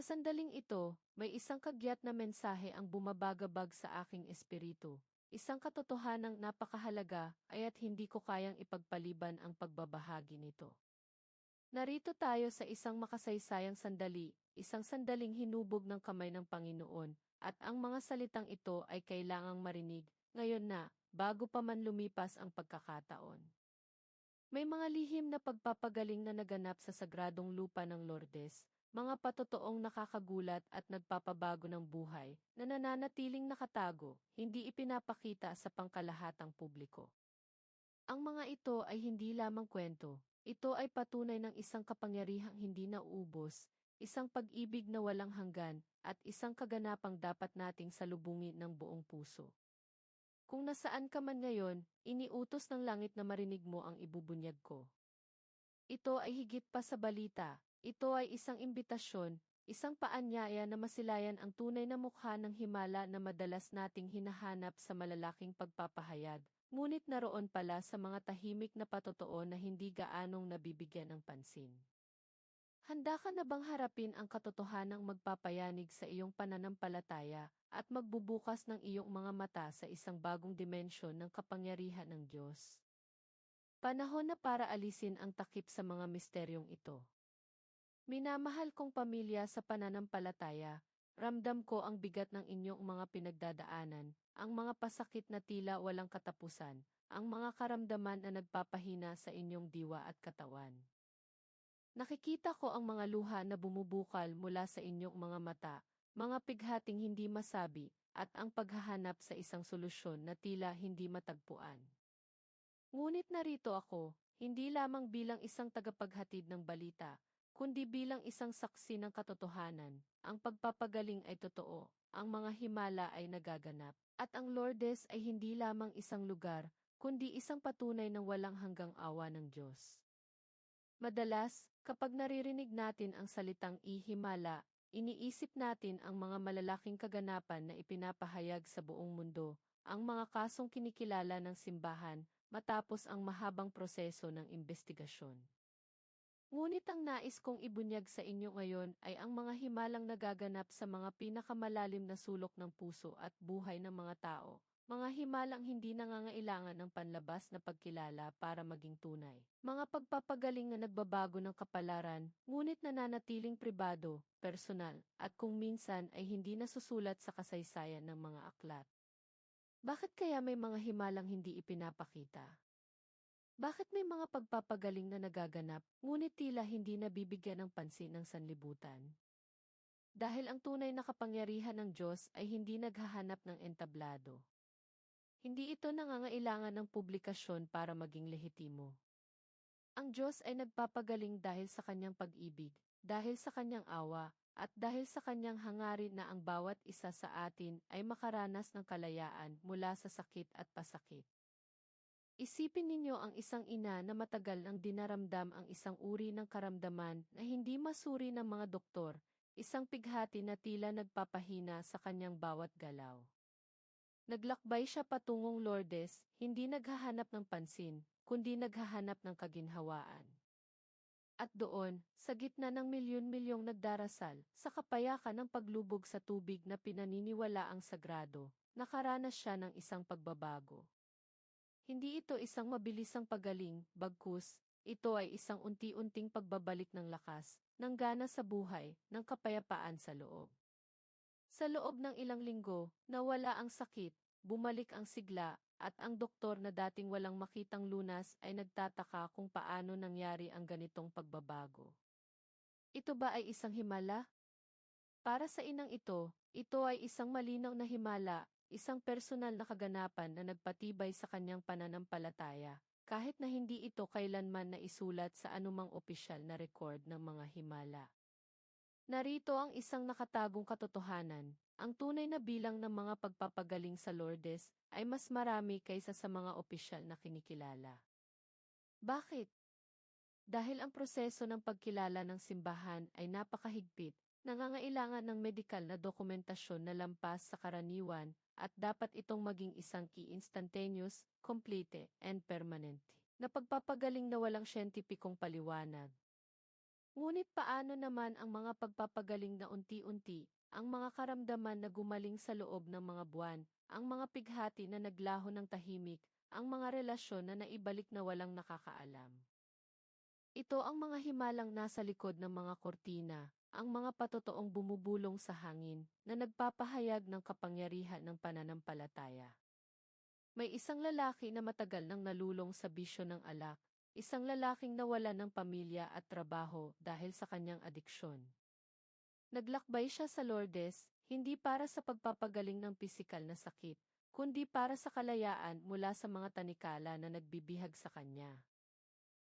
Sa sandaling ito, may isang kagyat na mensahe ang bumabagabag sa aking espiritu. Isang katotohanang napakahalaga aya't hindi ko kayang ipagpaliban ang pagbabahagi nito. Narito tayo sa isang makasaysayang sandali, isang sandaling hinubog ng kamay ng Panginoon, at ang mga salitang ito ay kailangang marinig, ngayon na, bago pa man lumipas ang pagkakataon. May mga lihim na pagpapagaling na naganap sa sagradong lupa ng Lourdes, mga patotoong nakakagulat at nagpapabago ng buhay na nananatiling nakatago, hindi ipinapakita sa pangkalahatang publiko. Ang mga ito ay hindi lamang kwento, ito ay patunay ng isang kapangyarihang hindi nauubos, isang pag-ibig na walang hanggan, at isang kaganapang dapat nating salubungin ng buong puso. Kung nasaan ka man ngayon, iniutos ng langit na marinig mo ang ibubunyag ko. Ito ay higit pa sa balita, ito ay isang imbitasyon, isang paanyaya na masilayan ang tunay na mukha ng himala na madalas nating hinahanap sa malalaking pagpapahayag, ngunit naroon pala sa mga tahimik na patotoo na hindi gaanong nabibigyan ng pansin. Handa ka na bang harapin ang katotohanang magpapayanig sa iyong pananampalataya at magbubukas ng iyong mga mata sa isang bagong dimensyon ng kapangyarihan ng Diyos? Panahon na para alisin ang takip sa mga misteryong ito. Minamahal kong pamilya sa pananampalataya, ramdam ko ang bigat ng inyong mga pinagdadaanan, ang mga pasakit na tila walang katapusan, ang mga karamdaman na nagpapahina sa inyong diwa at katawan. Nakikita ko ang mga luha na bumubukal mula sa inyong mga mata, mga pighating hindi masabi, at ang paghahanap sa isang solusyon na tila hindi matagpuan. Ngunit narito ako, hindi lamang bilang isang tagapaghatid ng balita, kundi bilang isang saksi ng katotohanan, ang pagpapagaling ay totoo, ang mga himala ay nagaganap, at ang Lourdes ay hindi lamang isang lugar, kundi isang patunay ng walang hanggang awa ng Diyos. Madalas, kapag naririnig natin ang salitang ihimala, iniisip natin ang mga malalaking kaganapan na ipinapahayag sa buong mundo, ang mga kasong kinikilala ng simbahan, matapos ang mahabang proseso ng investigasyon. Ngunit ang nais kong ibunyag sa inyo ngayon ay ang mga himalang nagaganap sa mga pinakamalalim na sulok ng puso at buhay ng mga tao, mga himalang hindi nangangailangan ng panlabas na pagkilala para maging tunay. Mga pagpapagaling na nagbabago ng kapalaran, ngunit nananatiling pribado, personal, at kung minsan ay hindi nasusulat sa kasaysayan ng mga aklat. Bakit kaya may mga himalang hindi ipinapakita? Bakit may mga pagpapagaling na nagaganap, ngunit tila hindi nabibigyan ng pansin ng sanlibutan? Dahil ang tunay na kapangyarihan ng Diyos ay hindi naghahanap ng entablado. Hindi ito nangangailangan ng publikasyon para maging lehitimo. Ang Diyos ay nagpapagaling dahil sa kanyang pag-ibig, dahil sa kanyang awa, at dahil sa kanyang hangarin na ang bawat isa sa atin ay makaranas ng kalayaan mula sa sakit at pasakit. Isipin ninyo ang isang ina na matagal nang dinaramdam ang isang uri ng karamdaman na hindi masuri ng mga doktor, isang pighati na tila nagpapahina sa kanyang bawat galaw. Naglakbay siya patungong Lourdes, hindi naghahanap ng pansin, kundi naghahanap ng kaginhawaan. At doon, sa gitna ng milyon-milyong nagdarasal, sa kapayakan ng paglubog sa tubig na pinaniniwala ang sagrado, nakaranas siya ng isang pagbabago. Hindi ito isang mabilisang pagaling, bagkus, ito ay isang unti-unting pagbabalik ng lakas, ng gana sa buhay, ng kapayapaan sa loob. Sa loob ng ilang linggo, nawala ang sakit, bumalik ang sigla, at ang doktor na dating walang makitang lunas ay nagtataka kung paano nangyari ang ganitong pagbabago. Ito ba ay isang himala? Para sa inang ito, ito ay isang malinaw na himala, isang personal na kaganapan na nagpatibay sa kanyang pananampalataya, kahit na hindi ito kailanman na isulat sa anumang opisyal na record ng mga himala. Narito ang isang nakatagong katotohanan, ang tunay na bilang ng mga pagpapagaling sa Lourdes ay mas marami kaysa sa mga opisyal na kinikilala. Bakit? Dahil ang proseso ng pagkilala ng simbahan ay napakahigpit, nangangailangan ng medikal na dokumentasyon na lampas sa karaniwan at dapat itong maging isang key instantaneous, complete, and permanent na pagpapagaling na walang siyentipikong paliwanag. Ngunit paano naman ang mga pagpapagaling na unti-unti, ang mga karamdaman na gumaling sa loob ng mga buwan, ang mga pighati na naglaho ng tahimik, ang mga relasyon na naibalik na walang nakakaalam. Ito ang mga himalang nasa likod ng mga kortina, ang mga patotoong bumubulong sa hangin na nagpapahayag ng kapangyarihan ng pananampalataya. May isang lalaki na matagal nang nalulong sa bisyo ng alak, isang lalaking nawala ng pamilya at trabaho dahil sa kanyang adiksyon. Naglakbay siya sa Lourdes, hindi para sa pagpapagaling ng pisikal na sakit, kundi para sa kalayaan mula sa mga tanikala na nagbibihag sa kanya.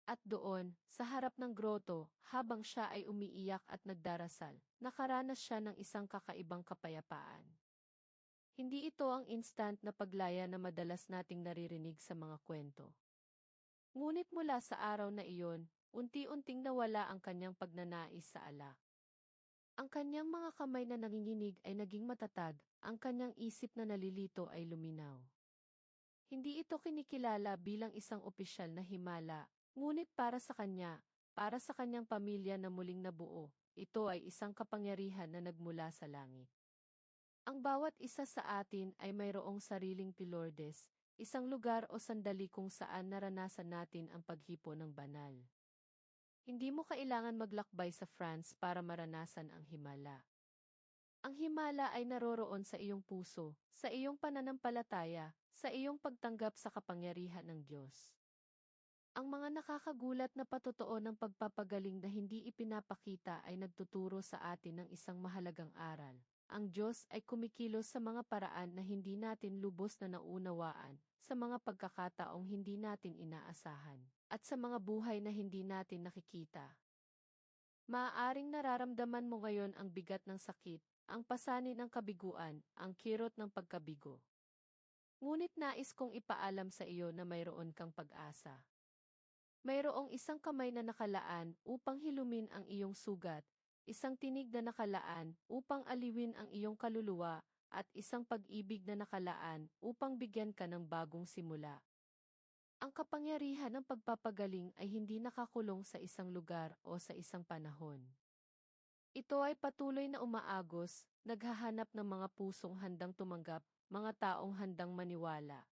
At doon, sa harap ng groto, habang siya ay umiiyak at nagdarasal, nakaranas siya ng isang kakaibang kapayapaan. Hindi ito ang instant na paglaya na madalas nating naririnig sa mga kwento. Ngunit mula sa araw na iyon, unti-unting nawala ang kanyang pagnanais sa alak. Ang kanyang mga kamay na nanginginig ay naging matatag, ang kanyang isip na nalilito ay luminaw. Hindi ito kinikilala bilang isang opisyal na himala, Ngunit para sa kanya, para sa kanyang pamilya na muling nabuo, ito ay isang kapangyarihan na nagmula sa langit. Ang bawat isa sa atin ay mayroong sariling pilordes, isang lugar o sandali kung saan naranasan natin ang paghipo ng banal. Hindi mo kailangan maglakbay sa France para maranasan ang himala. Ang himala ay naroroon sa iyong puso, sa iyong pananampalataya, sa iyong pagtanggap sa kapangyarihan ng Diyos. Ang mga nakakagulat na patotoo ng pagpapagaling na hindi ipinapakita ay nagtuturo sa atin ng isang mahalagang aral. Ang Diyos ay kumikilos sa mga paraan na hindi natin lubos na naunawaan, sa mga pagkakataong hindi natin inaasahan, at sa mga buhay na hindi natin nakikita. Maaaring nararamdaman mo ngayon ang bigat ng sakit, ang pasanin ng kabiguan, ang kirot ng pagkabigo. Ngunit nais kong ipaalam sa iyo na mayroon kang pag-asa. Mayroong isang kamay na nakalaan upang hilumin ang iyong sugat, isang tinig na nakalaan upang aliwin ang iyong kaluluwa, at isang pag-ibig na nakalaan upang bigyan ka ng bagong simula. Ang kapangyarihan ng pagpapagaling ay hindi nakakulong sa isang lugar o sa isang panahon. Ito ay patuloy na umaagos, naghahanap ng mga pusong handang tumanggap, mga taong handang maniwala.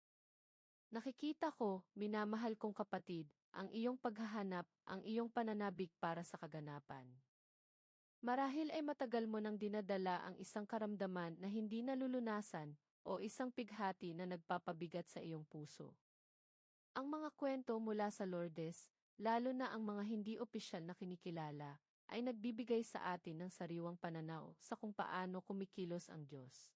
Nakikita ko, minamahal kong kapatid, ang iyong paghahanap, ang iyong pananabik para sa kaganapan. Marahil ay matagal mo nang dinadala ang isang karamdaman na hindi nalulunasan o isang pighati na nagpapabigat sa iyong puso. Ang mga kwento mula sa Lourdes, lalo na ang mga hindi opisyal na kinikilala, ay nagbibigay sa atin ng sariwang pananaw sa kung paano kumikilos ang Diyos.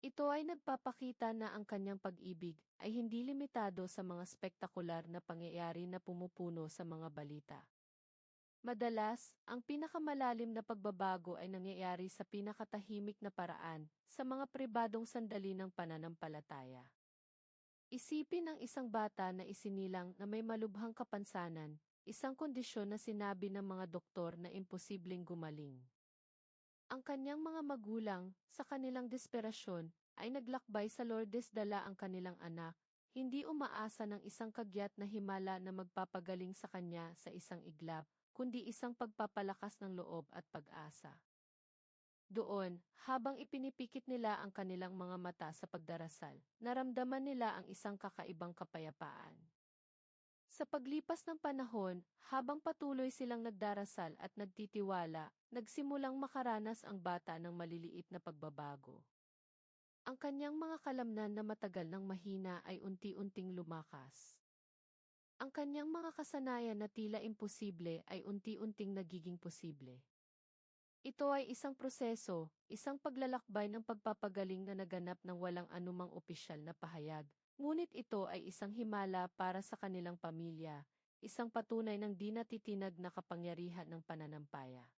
Ito ay nagpapakita na ang kanyang pag-ibig ay hindi limitado sa mga spektakular na pangyayari na pumupuno sa mga balita. Madalas, ang pinakamalalim na pagbabago ay nangyayari sa pinakatahimik na paraan, sa mga pribadong sandali ng pananampalataya. Isipin ang isang bata na isinilang na may malubhang kapansanan, isang kondisyon na sinabi ng mga doktor na imposibleng gumaling. Ang kanyang mga magulang, sa kanilang desperasyon, ay naglakbay sa Lourdes dala ang kanilang anak, hindi umaasa ng isang kagyat na himala na magpapagaling sa kanya sa isang iglap, kundi isang pagpapalakas ng loob at pag-asa. Doon, habang ipinipikit nila ang kanilang mga mata sa pagdarasal, naramdaman nila ang isang kakaibang kapayapaan. Sa paglipas ng panahon, habang patuloy silang nagdarasal at nagtitiwala, nagsimulang makaranas ang bata ng maliliit na pagbabago. Ang kanyang mga kalamnan na matagal ng mahina ay unti-unting lumakas. Ang kanyang mga kasanayan na tila imposible ay unti-unting nagiging posible. Ito ay isang proseso, isang paglalakbay ng pagpapagaling na naganap ng walang anumang opisyal na pahayag, ngunit ito ay isang himala para sa kanilang pamilya, isang patunay ng di natitinag na kapangyarihan ng pananampaya.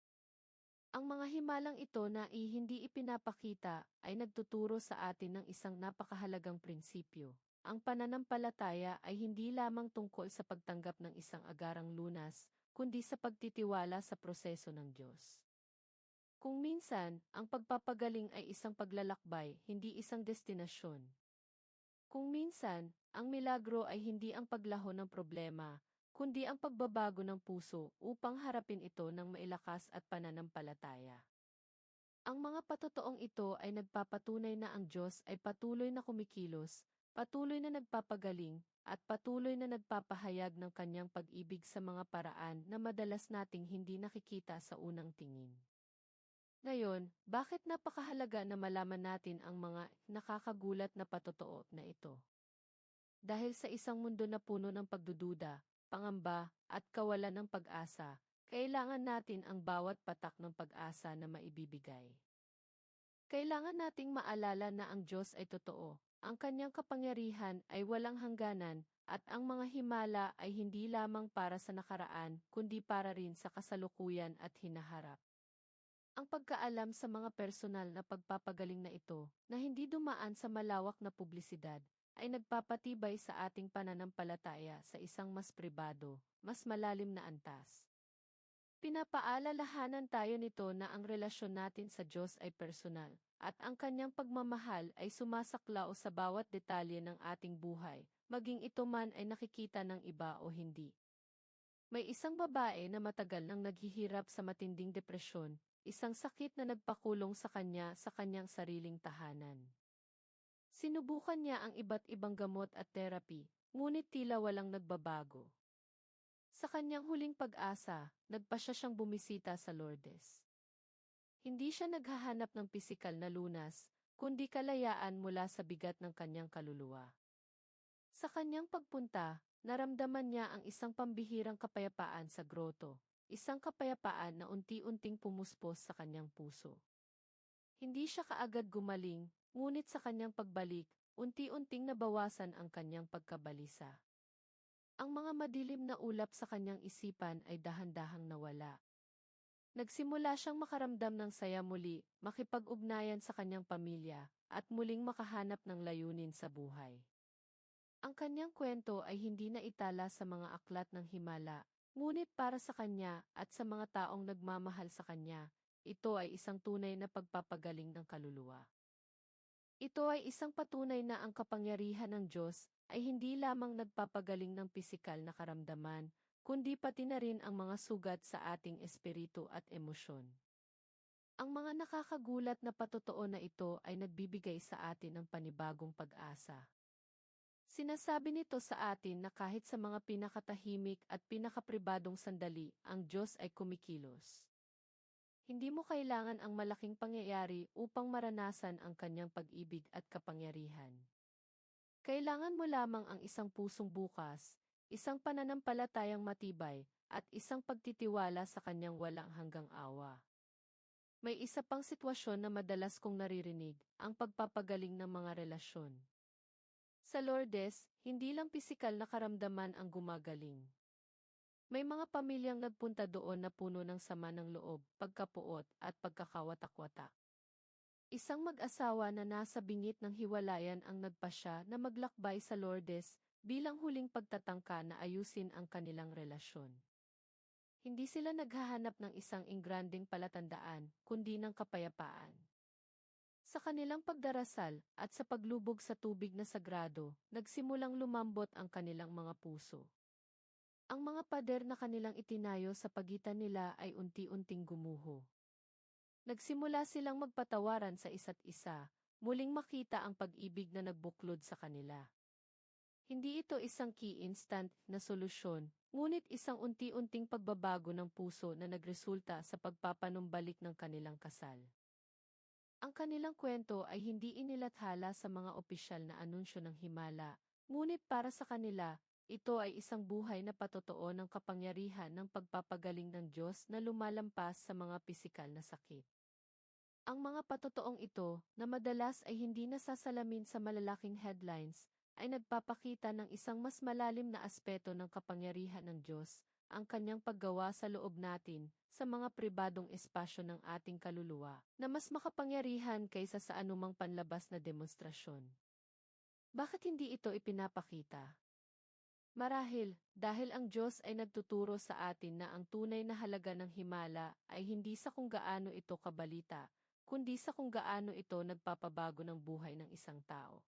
Ang mga himalang ito na hindi ipinapakita ay nagtuturo sa atin ng isang napakahalagang prinsipyo. Ang pananampalataya ay hindi lamang tungkol sa pagtanggap ng isang agarang lunas, kundi sa pagtitiwala sa proseso ng Diyos. Kung minsan, ang pagpapagaling ay isang paglalakbay, hindi isang destinasyon. Kung minsan, ang milagro ay hindi ang paglaho ng problema, kundi ang pagbabago ng puso upang harapin ito ng mailakas at pananampalataya. Ang mga patotoong ito ay nagpapatunay na ang Diyos ay patuloy na kumikilos, patuloy na nagpapagaling, at patuloy na nagpapahayag ng kanyang pag-ibig sa mga paraan na madalas nating hindi nakikita sa unang tingin. Ngayon, bakit napakahalaga na malaman natin ang mga nakakagulat na patotoo na ito? Dahil sa isang mundo na puno ng pagdududa, pangamba, at kawalan ng pag-asa, kailangan natin ang bawat patak ng pag-asa na maibibigay. Kailangan nating maalala na ang Diyos ay totoo, ang kanyang kapangyarihan ay walang hangganan, at ang mga himala ay hindi lamang para sa nakaraan, kundi para rin sa kasalukuyan at hinaharap. Ang pagkaalam sa mga personal na pagpapagaling na ito, na hindi dumaan sa malawak na publisidad, ay nagpapatibay sa ating pananampalataya sa isang mas pribado, mas malalim na antas. Pinapaalalahanan tayo nito na ang relasyon natin sa Diyos ay personal, at ang kanyang pagmamahal ay sumasaklaw sa bawat detalye ng ating buhay, maging ito man ay nakikita ng iba o hindi. May isang babae na matagal nang naghihirap sa matinding depresyon, isang sakit na nagpakulong sa kanya sa kanyang sariling tahanan. Sinubukan niya ang iba't ibang gamot at therapy, ngunit tila walang nagbabago. Sa kanyang huling pag-asa, nagpa siya siyang bumisita sa Lourdes. Hindi siya naghahanap ng pisikal na lunas, kundi kalayaan mula sa bigat ng kanyang kaluluwa. Sa kanyang pagpunta, naramdaman niya ang isang pambihirang kapayapaan sa groto, isang kapayapaan na unti-unting pumuspos sa kanyang puso. Hindi siya kaagad gumaling, ngunit sa kanyang pagbalik, unti-unting nabawasan ang kanyang pagkabalisa. Ang mga madilim na ulap sa kanyang isipan ay dahan-dahang nawala. Nagsimula siyang makaramdam ng saya muli, makipag-ugnayan sa kanyang pamilya, at muling makahanap ng layunin sa buhay. Ang kanyang kwento ay hindi na itala sa mga aklat ng himala, Ngunit para sa kanya at sa mga taong nagmamahal sa kanya, ito ay isang tunay na pagpapagaling ng kaluluwa. Ito ay isang patunay na ang kapangyarihan ng Diyos ay hindi lamang nagpapagaling ng pisikal na karamdaman, kundi pati na rin ang mga sugat sa ating espiritu at emosyon. Ang mga nakakagulat na patotoo na ito ay nagbibigay sa atin ng panibagong pag-asa. Sinasabi nito sa atin na kahit sa mga pinakatahimik at pinakapribadong sandali, ang Diyos ay kumikilos. Hindi mo kailangan ang malaking pangyayari upang maranasan ang kanyang pag-ibig at kapangyarihan. Kailangan mo lamang ang isang pusong bukas, isang pananampalatayang matibay, at isang pagtitiwala sa kanyang walang hanggang awa. May isa pang sitwasyon na madalas kong naririnig, ang pagpapagaling ng mga relasyon. Sa Lourdes, hindi lang pisikal na karamdaman ang gumagaling. May mga pamilyang nagpunta doon na puno ng sama ng loob, pagkapuot at pagkakawatak-watak. Isang mag-asawa na nasa bingit ng hiwalayan ang nagpasya na maglakbay sa Lourdes bilang huling pagtatangka na ayusin ang kanilang relasyon. Hindi sila naghahanap ng isang ingranding palatandaan, kundi ng kapayapaan. Sa kanilang pagdarasal at sa paglubog sa tubig na sagrado, nagsimulang lumambot ang kanilang mga puso. Ang mga pader na kanilang itinayo sa pagitan nila ay unti-unting gumuho. Nagsimula silang magpatawaran sa isa't isa, muling makita ang pag-ibig na nagbuklod sa kanila. Hindi ito isang key instant na solusyon, ngunit isang unti-unting pagbabago ng puso na nagresulta sa pagpapanumbalik ng kanilang kasal. Ang kanilang kwento ay hindi inilathala sa mga opisyal na anunsyo ng Himala, ngunit para sa kanila, ito ay isang buhay na patotoo ng kapangyarihan ng pagpapagaling ng Diyos na lumalampas sa mga pisikal na sakit. Ang mga patotoong ito, na madalas ay hindi nasasalamin sa malalaking headlines, ay nagpapakita ng isang mas malalim na aspeto ng kapangyarihan ng Diyos, ang kanyang paggawa sa loob natin, sa mga pribadong espasyo ng ating kaluluwa, na mas makapangyarihan kaysa sa anumang panlabas na demonstrasyon. Bakit hindi ito ipinapakita? Marahil, dahil ang Diyos ay nagtuturo sa atin na ang tunay na halaga ng himala ay hindi sa kung gaano ito kabalita, kundi sa kung gaano ito nagpapabago ng buhay ng isang tao.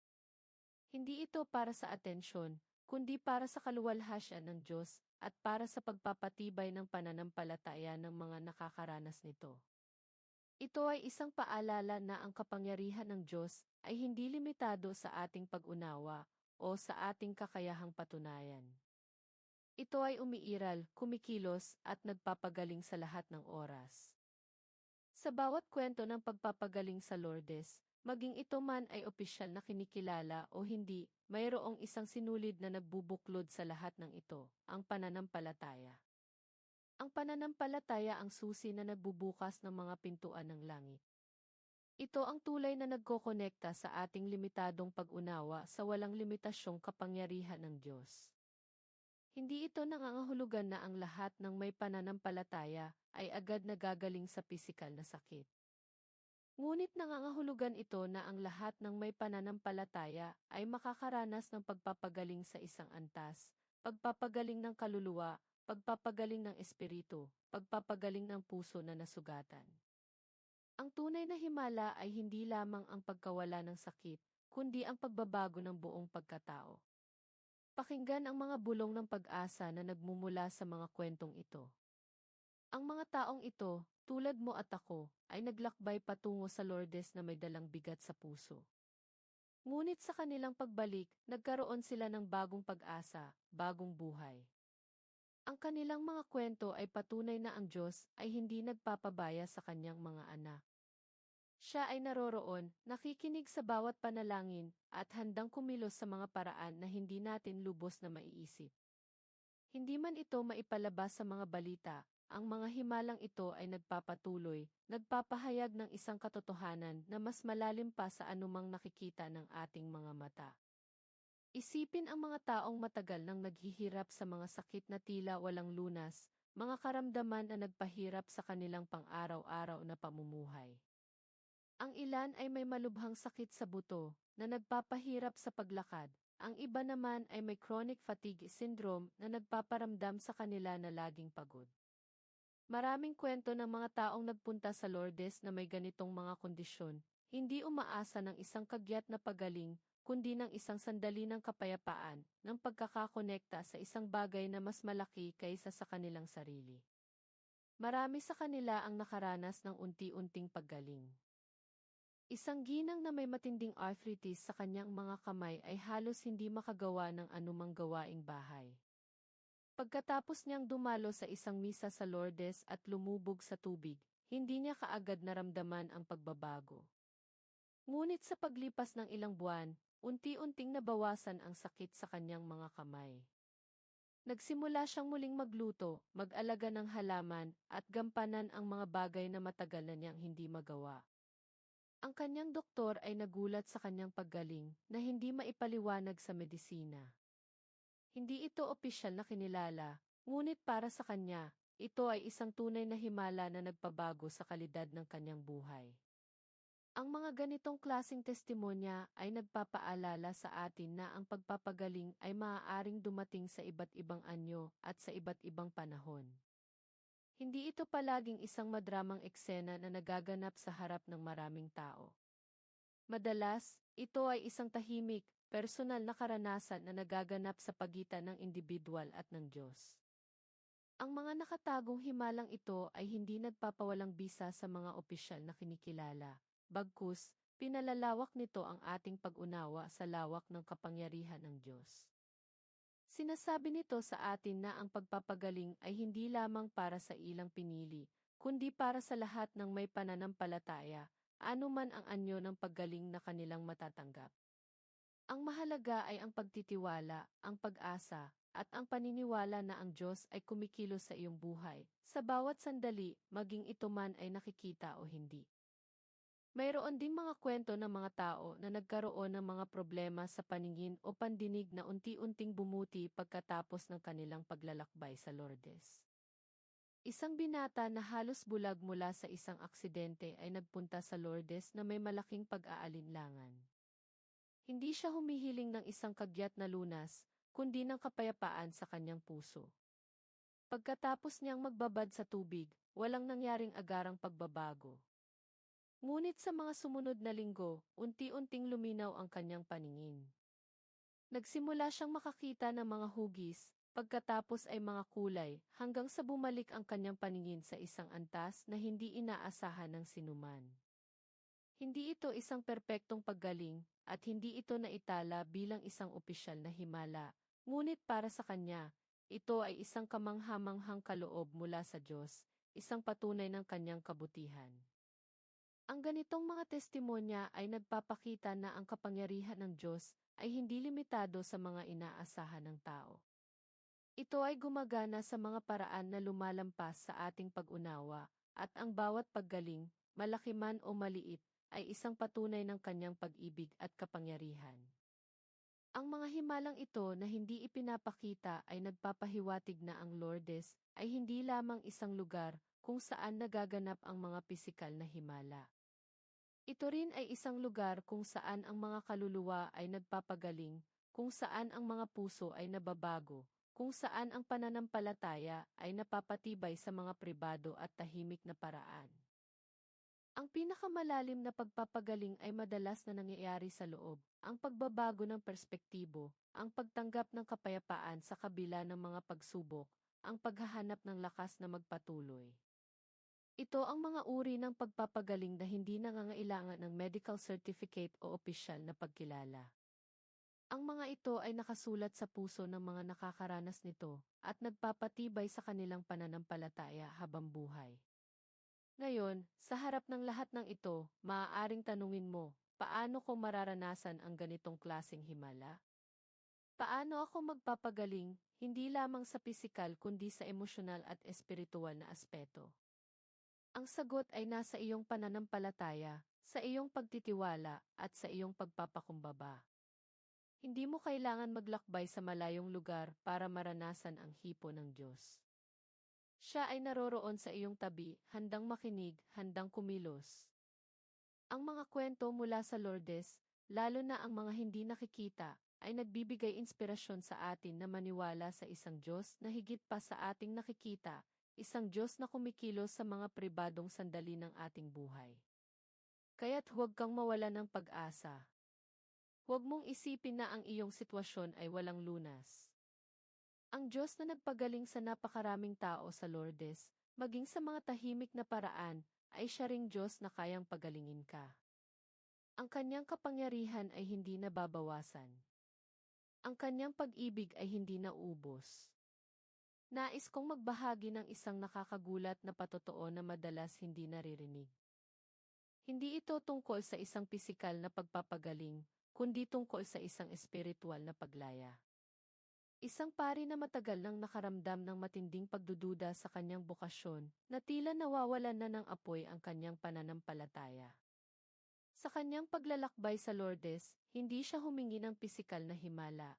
Hindi ito para sa atensyon, kundi para sa kaluwalhasyan ng Diyos at para sa pagpapatibay ng pananampalataya ng mga nakakaranas nito. Ito ay isang paalala na ang kapangyarihan ng Diyos ay hindi limitado sa ating pag-unawa o sa ating kakayahang patunayan. Ito ay umiiral, kumikilos at nagpapagaling sa lahat ng oras. Sa bawat kwento ng pagpapagaling sa Lourdes, maging ito man ay opisyal na kinikilala o hindi, mayroong isang sinulid na nagbubuklod sa lahat ng ito, ang pananampalataya. Ang pananampalataya ang susi na nagbubukas ng mga pintuan ng langit. Ito ang tulay na nagkokonekta sa ating limitadong pag-unawa sa walang limitasyong kapangyarihan ng Diyos. Hindi ito nangangahulugan na ang lahat ng may pananampalataya ay agad nagagaling sa pisikal na sakit. Ngunit nangangahulugan ito na ang lahat ng may pananampalataya ay makakaranas ng pagpapagaling sa isang antas, pagpapagaling ng kaluluwa, pagpapagaling ng espiritu, pagpapagaling ng puso na nasugatan. Ang tunay na himala ay hindi lamang ang pagkawala ng sakit, kundi ang pagbabago ng buong pagkatao. Pakinggan ang mga bulong ng pag-asa na nagmumula sa mga kwentong ito. Ang mga taong ito, tulad mo at ako, ay naglakbay patungo sa Lourdes na may dalang bigat sa puso. Ngunit sa kanilang pagbalik, nagkaroon sila ng bagong pag-asa, bagong buhay. Ang kanilang mga kwento ay patunay na ang Diyos ay hindi nagpapabaya sa kanyang mga anak. Siya ay naroroon, nakikinig sa bawat panalangin, at handang kumilos sa mga paraan na hindi natin lubos na maiisip. Hindi man ito maipalabas sa mga balita, ang mga himalang ito ay nagpapatuloy, nagpapahayag ng isang katotohanan na mas malalim pa sa anumang nakikita ng ating mga mata. Isipin ang mga taong matagal nang naghihirap sa mga sakit na tila walang lunas, mga karamdaman na nagpahirap sa kanilang pang-araw-araw na pamumuhay. Ang ilan ay may malubhang sakit sa buto, na nagpapahirap sa paglakad, ang iba naman ay may chronic fatigue syndrome na nagpaparamdam sa kanila na laging pagod. Maraming kwento ng mga taong nagpunta sa Lourdes na may ganitong mga kondisyon, hindi umaasa ng isang kagyat na pagaling, kundi ng isang sandali ng kapayapaan, ng pagkakakonekta sa isang bagay na mas malaki kaysa sa kanilang sarili. Marami sa kanila ang nakaranas ng unti-unting paggaling. Isang ginang na may matinding arthritis sa kanyang mga kamay ay halos hindi makagawa ng anumang gawaing bahay. Pagkatapos niyang dumalo sa isang misa sa Lourdes at lumubog sa tubig, hindi niya kaagad naramdaman ang pagbabago. Ngunit sa paglipas ng ilang buwan, unti-unting nabawasan ang sakit sa kanyang mga kamay. Nagsimula siyang muling magluto, mag-alaga ng halaman, at gampanan ang mga bagay na matagal na niyang hindi magawa. Ang kanyang doktor ay nagulat sa kanyang paggaling na hindi maipaliwanag sa medisina. Hindi ito opisyal na kinilala, ngunit para sa kanya, ito ay isang tunay na himala na nagpabago sa kalidad ng kanyang buhay. Ang mga ganitong klasing testimonya ay nagpapaalala sa atin na ang pagpapagaling ay maaaring dumating sa iba't ibang anyo at sa iba't ibang panahon. Hindi ito palaging isang madramang eksena na nagaganap sa harap ng maraming tao. Madalas, ito ay isang tahimik, personal na karanasan na nagaganap sa pagitan ng individual at ng Diyos. Ang mga nakatagong himalang ito ay hindi nagpapawalang bisa sa mga opisyal na kinikilala, bagkus, pinalalawak nito ang ating pag-unawa sa lawak ng kapangyarihan ng Diyos. Sinasabi nito sa atin na ang pagpapagaling ay hindi lamang para sa ilang pinili, kundi para sa lahat ng may pananampalataya, anuman ang anyo ng paggaling na kanilang matatanggap. Ang mahalaga ay ang pagtitiwala, ang pag-asa, at ang paniniwala na ang Diyos ay kumikilos sa iyong buhay, sa bawat sandali, maging ito man ay nakikita o hindi. Mayroon ding mga kwento ng mga tao na nagkaroon ng mga problema sa paningin o pandinig na unti-unting bumuti pagkatapos ng kanilang paglalakbay sa Lourdes. Isang binata na halos bulag mula sa isang aksidente ay nagpunta sa Lourdes na may malaking pag-aalinlangan. Hindi siya humihiling ng isang kagyat na lunas, kundi ng kapayapaan sa kanyang puso. Pagkatapos niyang magbabad sa tubig, walang nangyaring agarang pagbabago. Ngunit sa mga sumunod na linggo, unti-unting luminaw ang kanyang paningin. Nagsimula siyang makakita ng mga hugis, pagkatapos ay mga kulay, hanggang sa bumalik ang kanyang paningin sa isang antas na hindi inaasahan ng sinuman. Hindi ito isang perpektong paggaling, at hindi ito naitala bilang isang opisyal na himala, ngunit para sa kanya, ito ay isang kamanghamanghang kaloob mula sa Diyos, isang patunay ng kanyang kabutihan. Ang ganitong mga testimonya ay nagpapakita na ang kapangyarihan ng Diyos ay hindi limitado sa mga inaasahan ng tao. Ito ay gumagana sa mga paraan na lumalampas sa ating pag-unawa, at ang bawat paggaling, malaki man o maliit, ay isang patunay ng kanyang pag-ibig at kapangyarihan. Ang mga himalang ito na hindi ipinapakita ay nagpapahiwatig na ang Lourdes ay hindi lamang isang lugar kung saan nagaganap ang mga pisikal na himala. Ito rin ay isang lugar kung saan ang mga kaluluwa ay nagpapagaling, kung saan ang mga puso ay nababago, kung saan ang pananampalataya ay napapatibay sa mga pribado at tahimik na paraan. Ang pinakamalalim na pagpapagaling ay madalas na nangyayari sa loob, ang pagbabago ng perspektibo, ang pagtanggap ng kapayapaan sa kabila ng mga pagsubok, ang paghahanap ng lakas na magpatuloy. Ito ang mga uri ng pagpapagaling na hindi nangangailangan ng medical certificate o opisyal na pagkilala. Ang mga ito ay nakasulat sa puso ng mga nakakaranas nito at nagpapatibay sa kanilang pananampalataya habang buhay. Ngayon, sa harap ng lahat ng ito, maaaring tanungin mo, paano ko mararanasan ang ganitong klaseng himala? Paano ako magpapagaling, hindi lamang sa pisikal kundi sa emosyonal at espiritual na aspeto? Ang sagot ay nasa iyong pananampalataya, sa iyong pagtitiwala, at sa iyong pagpapakumbaba. Hindi mo kailangan maglakbay sa malayong lugar para maranasan ang hipo ng Diyos. Siya ay naroroon sa iyong tabi, handang makinig, handang kumilos. Ang mga kwento mula sa Lourdes, lalo na ang mga hindi nakikita, ay nagbibigay inspirasyon sa atin na maniwala sa isang Diyos na higit pa sa ating nakikita, isang Diyos na kumikilos sa mga pribadong sandali ng ating buhay. Kaya't huwag kang mawala ng pag-asa. Huwag mong isipin na ang iyong sitwasyon ay walang lunas. Ang Diyos na nagpagaling sa napakaraming tao sa Lourdes, maging sa mga tahimik na paraan, ay siya ring Diyos na kayang pagalingin ka. Ang kanyang kapangyarihan ay hindi nababawasan. Ang kanyang pag-ibig ay hindi naubos. Nais kong magbahagi ng isang nakakagulat na patotoo na madalas hindi naririnig. Hindi ito tungkol sa isang pisikal na pagpapagaling, kundi tungkol sa isang espiritual na paglaya. Isang pari na matagal nang nakaramdam ng matinding pagdududa sa kanyang bokasyon, na tila nawawalan na ng apoy ang kanyang pananampalataya. Sa kanyang paglalakbay sa Lourdes, hindi siya humingi ng pisikal na himala.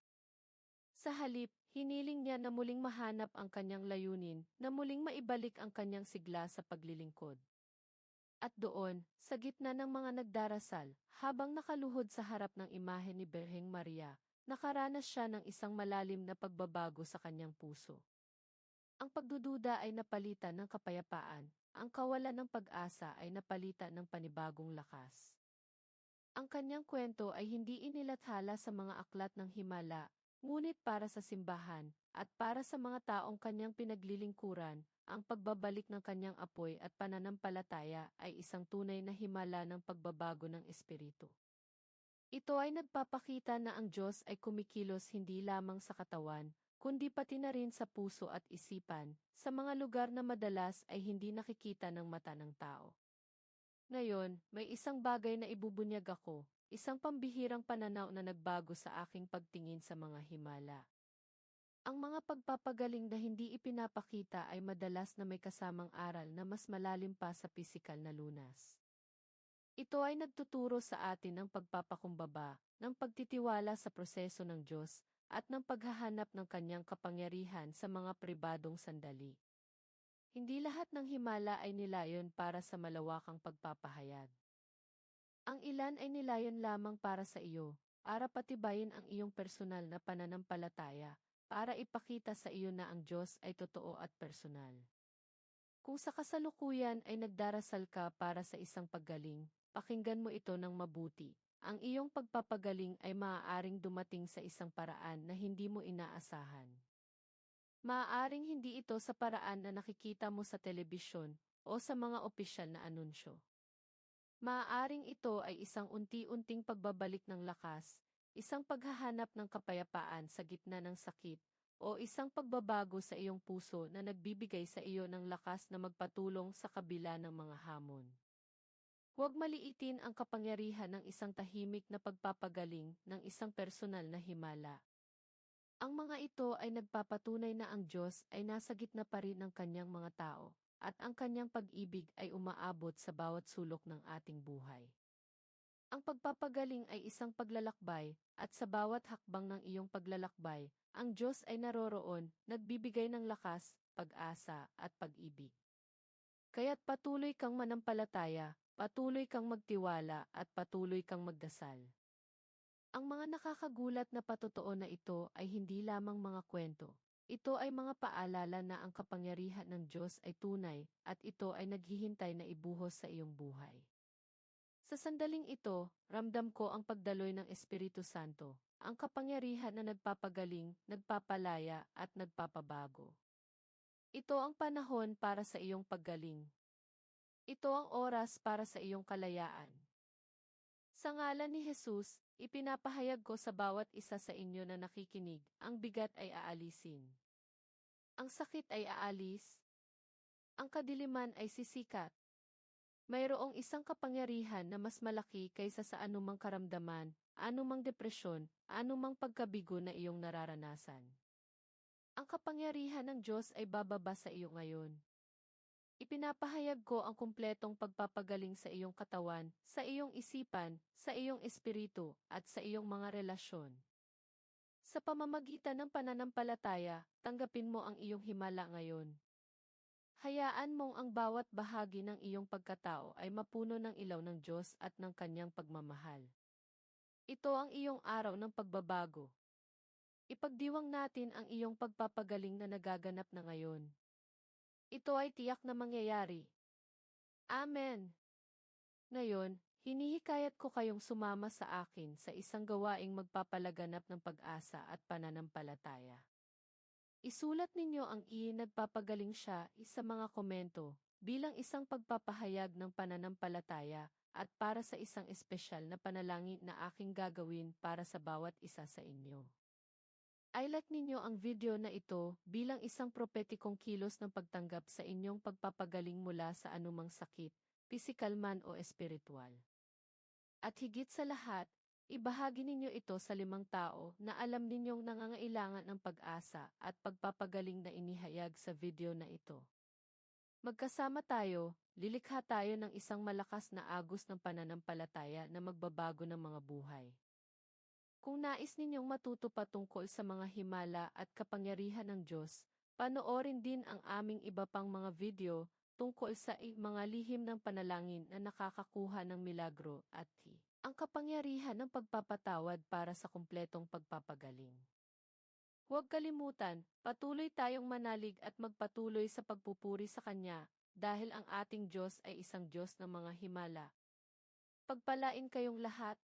Sa halip, Hiniling niya na muling mahanap ang kanyang layunin, na muling maibalik ang kanyang sigla sa paglilingkod. At doon, sa gitna ng mga nagdarasal, habang nakaluhod sa harap ng imahe ni Berheng Maria, nakaranas siya ng isang malalim na pagbabago sa kanyang puso. Ang pagdududa ay napalitan ng kapayapaan, ang kawalan ng pag-asa ay napalitan ng panibagong lakas. Ang kanyang kwento ay hindi inilathala sa mga aklat ng himala, Ngunit para sa simbahan, at para sa mga taong kanyang pinaglilingkuran, ang pagbabalik ng kanyang apoy at pananampalataya ay isang tunay na himala ng pagbabago ng espiritu. Ito ay nagpapakita na ang Diyos ay kumikilos hindi lamang sa katawan, kundi pati na rin sa puso at isipan, sa mga lugar na madalas ay hindi nakikita ng mata ng tao. Ngayon, may isang bagay na ibubunyag ako, Isang pambihirang pananaw na nagbago sa aking pagtingin sa mga himala. Ang mga pagpapagaling na hindi ipinapakita ay madalas na may kasamang aral na mas malalim pa sa pisikal na lunas. Ito ay nagtuturo sa atin ng pagpapakumbaba, ng pagtitiwala sa proseso ng Diyos, at ng paghahanap ng kanyang kapangyarihan sa mga pribadong sandali. Hindi lahat ng himala ay nilayon para sa malawakang pagpapahayag. Ang ilan ay nilayan lamang para sa iyo, para patibayin ang iyong personal na pananampalataya, para ipakita sa iyo na ang Diyos ay totoo at personal. Kung sa kasalukuyan ay nagdarasal ka para sa isang paggaling, pakinggan mo ito ng mabuti. Ang iyong pagpapagaling ay maaaring dumating sa isang paraan na hindi mo inaasahan. Maaaring hindi ito sa paraan na nakikita mo sa telebisyon o sa mga opisyal na anunsyo. Maaaring ito ay isang unti-unting pagbabalik ng lakas, isang paghahanap ng kapayapaan sa gitna ng sakit, o isang pagbabago sa iyong puso na nagbibigay sa iyo ng lakas na magpatulong sa kabila ng mga hamon. Huwag maliitin ang kapangyarihan ng isang tahimik na pagpapagaling ng isang personal na himala. Ang mga ito ay nagpapatunay na ang Diyos ay nasa gitna pa rin ng kanyang mga tao, at ang kanyang pag-ibig ay umaabot sa bawat sulok ng ating buhay. Ang pagpapagaling ay isang paglalakbay, at sa bawat hakbang ng iyong paglalakbay, ang Diyos ay naroroon, nagbibigay ng lakas, pag-asa, at pag-ibig. Kaya't patuloy kang manampalataya, patuloy kang magtiwala, at patuloy kang magdasal. Ang mga nakakagulat na patotoo na ito ay hindi lamang mga kwento. Ito ay mga paalala na ang kapangyarihan ng Diyos ay tunay at ito ay naghihintay na ibuhos sa iyong buhay. Sa sandaling ito, ramdam ko ang pagdaloy ng Espiritu Santo, ang kapangyarihan na nagpapagaling, nagpapalaya at nagpapabago. Ito ang panahon para sa iyong paggaling. Ito ang oras para sa iyong kalayaan. Sa ngalan ni Jesus, ipinapahayag ko sa bawat isa sa inyo na nakikinig, ang bigat ay aalisin. Ang sakit ay aalis. Ang kadiliman ay sisikat. Mayroong isang kapangyarihan na mas malaki kaysa sa anumang karamdaman, anumang depresyon, anumang pagkabigo na iyong nararanasan. Ang kapangyarihan ng Diyos ay bababa sa iyo ngayon. Ipinapahayag ko ang kumpletong pagpapagaling sa iyong katawan, sa iyong isipan, sa iyong espiritu, at sa iyong mga relasyon. Sa pamamagitan ng pananampalataya, tanggapin mo ang iyong himala ngayon. Hayaan mong ang bawat bahagi ng iyong pagkatao ay mapuno ng ilaw ng Diyos at ng kanyang pagmamahal. Ito ang iyong araw ng pagbabago. Ipagdiwang natin ang iyong pagpapagaling na nagaganap na ngayon. Ito ay tiyak na mangyayari. Amen. Ngayon, hinihikayat ko kayong sumama sa akin sa isang gawaing magpapalaganap ng pag-asa at pananampalataya. Isulat ninyo ang iin nagpapagaling siya sa mga komento bilang isang pagpapahayag ng pananampalataya at para sa isang espesyal na panalangin na aking gagawin para sa bawat isa sa inyo. I-like ninyo ang video na ito bilang isang propetikong kilos ng pagtanggap sa inyong pagpapagaling mula sa anumang sakit, pisikal man o espiritual. At higit sa lahat, ibahagi ninyo ito sa limang tao na alam ninyong nangangailangan ng pag-asa at pagpapagaling na inihayag sa video na ito. Magkasama tayo, lilikha tayo ng isang malakas na agos ng pananampalataya na magbabago ng mga buhay. Kung nais ninyong matuto pa tungkol sa mga himala at kapangyarihan ng Diyos, panoorin din ang aming iba pang mga video tungkol sa mga lihim ng panalangin na nakakakuha ng milagro at hi. Ang kapangyarihan ng pagpapatawad para sa kumpletong pagpapagaling. Huwag kalimutan, patuloy tayong manalig at magpatuloy sa pagpupuri sa Kanya, dahil ang ating Diyos ay isang Diyos ng mga himala. Pagpalain kayong lahat,